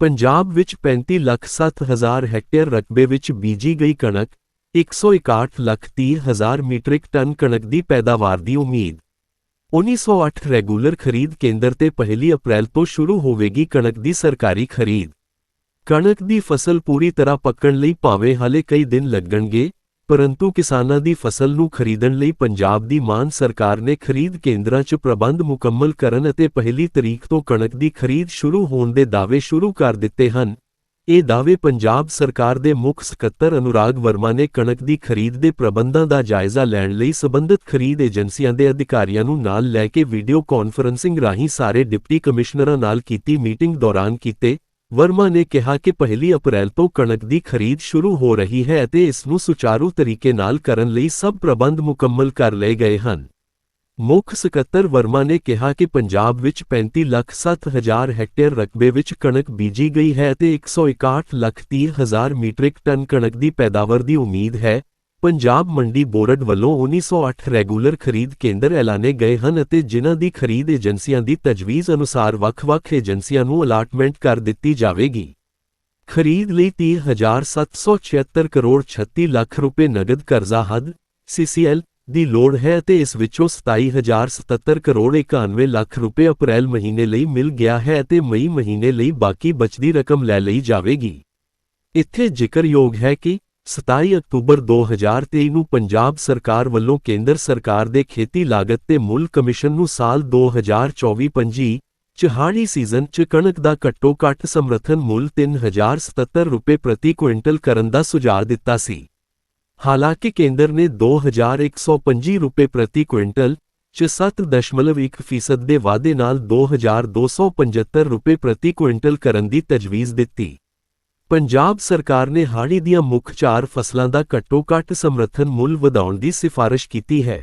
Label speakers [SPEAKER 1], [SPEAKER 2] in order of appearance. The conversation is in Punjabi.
[SPEAKER 1] ਪੰਜਾਬ ਵਿੱਚ 35 ਲੱਖ 7 ਹਜ਼ਾਰ ਹੈਕਟੇਅਰ ਰਕਬੇ ਵਿੱਚ ਬੀਜੀ ਗਈ ਕਣਕ 161 ਲੱਖ 30 ਹਜ਼ਾਰ ਮੀਟ੍ਰਿਕ ਟਨ ਕਣਕ ਦੀ ਪੈਦਾਵਾਰ ਦੀ ਉਮੀਦ। 1908 ਰੈਗੂਲਰ ਖਰੀਦ ਕੇਂਦਰ ਤੇ 1 ਅਪ੍ਰੈਲ ਤੋਂ ਸ਼ੁਰੂ ਹੋਵੇਗੀ ਕਣਕ ਦੀ ਸਰਕਾਰੀ ਖਰੀਦ। ਕਣਕ ਦੀ ਫਸਲ ਪੂਰੀ ਤਰ੍ਹਾਂ ਪੱਕਣ ਲਈ ਭਾਵੇਂ ਹਾਲੇ ਕਈ ਦਿਨ ਲੱਗਣਗੇ ਪਰੰਤੂ ਕਿਸਾਨਾਂ ਦੀ ਫਸਲ ਨੂੰ ਖਰੀਦਣ ਲਈ ਪੰਜਾਬ ਦੀ ਮਾਨ ਸਰਕਾਰ ਨੇ ਖਰੀਦ ਕੇਂਦਰਾਂ 'ਚ ਪ੍ਰਬੰਧ ਮੁਕੰਮਲ ਕਰਨ ਅਤੇ ਪਹਿਲੀ ਤਰੀਕ ਤੋਂ ਕਣਕ ਦੀ ਖਰੀਦ ਸ਼ੁਰੂ ਹੋਣ ਦੇ ਦਾਅਵੇ ਸ਼ੁਰੂ ਕਰ ਦਿੱਤੇ ਹਨ। ਇਹ ਦਾਅਵੇ ਪੰਜਾਬ ਸਰਕਾਰ ਦੇ ਮੁੱਖ ਸਕੱਤਰ ਅਨੁਰਾਗ ਵਰਮਾ ਨੇ ਕਣਕ ਦੀ ਖਰੀਦ ਦੇ ਪ੍ਰਬੰਧਾਂ ਦਾ ਜਾਇਜ਼ਾ ਲੈਣ ਲਈ ਸਬੰਧਤ ਖਰੀਦ ਏਜੰਸੀਆਂ ਦੇ ਅਧਿਕਾਰੀਆਂ ਨੂੰ ਨਾਲ ਲੈ ਕੇ ਵੀਡੀਓ ਕਾਨਫਰੰਸਿੰਗ ਰਾਹੀਂ ਸਾਰੇ ਡਿਪਟੀ ਕਮਿਸ਼ਨਰਾਂ ਨਾਲ ਕੀਤੀ ਮੀਟਿੰਗ ਦੌਰਾਨ ਕੀਤੇ ਵਰਮਾ ਨੇ ਕਿਹਾ ਕਿ ਪਹਿਲੀ ਅਪ੍ਰੈਲ ਤੋਂ ਕਣਕ ਦੀ ਖਰੀਦ ਸ਼ੁਰੂ ਹੋ ਰਹੀ ਹੈ ਅਤੇ ਇਸ ਨੂੰ ਸੁਚਾਰੂ ਤਰੀਕੇ ਨਾਲ ਕਰਨ ਲਈ ਸਭ ਪ੍ਰਬੰਧ ਮੁਕੰਮਲ ਕਰ ਲਏ ਗਏ ਹਨ। ਮੁੱਖ ਸਕੱਤਰ ਵਰਮਾ ਨੇ ਕਿਹਾ ਕਿ ਪੰਜਾਬ ਵਿੱਚ 35 ਲੱਖ 7 ਹਜ਼ਾਰ ਹੈਕਟੇਅਰ ਰਕਬੇ ਵਿੱਚ ਕਣਕ ਬੀਜੀ ਗਈ ਹੈ ਅਤੇ 161 ਲੱਖ 30 ਹਜ਼ਾਰ ਮੀਟ੍ਰਿਕ ਟਨ ਕਣਕ ਦੀ ਪੈਦਾਵਾਰ ਦੀ ਉਮੀਦ ਹੈ। ਪੰਜਾਬ ਮੰਡੀ ਬੋਰਡ ਵੱਲੋਂ 1908 ਰੈਗੂਲਰ ਖਰੀਦ ਕੇਂਦਰ ਐਲਾਨੇ ਗਏ ਹਨ ਅਤੇ ਜਿਨ੍ਹਾਂ ਦੀ ਖਰੀਦ ਏਜੰਸੀਆਂ ਦੀ ਤਜਵੀਜ਼ ਅਨੁਸਾਰ ਵੱਖ-ਵੱਖ ਏਜੰਸੀਆਂ ਨੂੰ ਅਲਾਟਮੈਂਟ ਕਰ ਦਿੱਤੀ ਜਾਵੇਗੀ। ਖਰੀਦ ਲਈ 30776 ਕਰੋੜ 36 ਲੱਖ ਰੁਪਏ ਨਗਦ ਕਰਜ਼ਾ ਹੱਦ ਸੀਸੀਐਲ ਦੀ ਲੋੜ ਹੈ ਅਤੇ ਇਸ ਵਿੱਚੋਂ 27077 ਕਰੋੜ 91 ਲੱਖ ਰੁਪਏ ਅਪ੍ਰੈਲ ਮਹੀਨੇ ਲਈ ਮਿਲ ਗਿਆ ਹੈ ਅਤੇ ਮਈ ਮਹੀਨੇ ਲਈ ਬਾਕੀ ਬਚਦੀ ਰਕਮ ਲੈ ਲਈ ਜਾਵੇਗੀ। ਇੱਥੇ ਜ਼ਿਕਰਯੋਗ ਹੈ ਕਿ 27 ਅਕਤੂਬਰ 2023 ਨੂੰ ਪੰਜਾਬ ਸਰਕਾਰ ਵੱਲੋਂ ਕੇਂਦਰ ਸਰਕਾਰ ਦੇ ਖੇਤੀ ਲਾਗਤ ਤੇ ਮੁੱਲ ਕਮਿਸ਼ਨ ਨੂੰ ਸਾਲ 2024-25 ਚ ਹਾੜੀ ਸੀਜ਼ਨ ਚ ਕਣਕ ਦਾ ਘੱਟੋ ਘੱਟ ਸਮਰਥਨ ਮੁੱਲ 3077 ਰੁਪਏ ਪ੍ਰਤੀ ਕੁਇੰਟਲ ਕਰਨ ਦਾ ਸੁਝਾਅ ਦਿੱਤਾ ਸੀ। ਹਾਲਾਂਕਿ ਕੇਂਦਰ ਨੇ 2125 ਰੁਪਏ ਪ੍ਰਤੀ ਕੁਇੰਟਲ ਚ 7.1% ਦੇ ਵਾਅਦੇ ਨਾਲ 2275 ਰੁਪਏ ਪ੍ਰਤੀ ਕੁਇੰਟਲ ਕਰਨ ਦੀ ਤਜਵੀਜ਼ ਦਿੱਤੀ। ਪੰਜਾਬ ਸਰਕਾਰ ਨੇ ਹਾੜੀ ਦੀਆਂ ਮੁੱਖ ਚਾਰ ਫਸਲਾਂ ਦਾ ਘੱਟੋ ਘੱਟ ਸਮਰਥਨ ਮੁੱਲ ਵਧਾਉਣ ਦੀ ਸਿਫਾਰਿਸ਼ ਕੀਤੀ ਹੈ।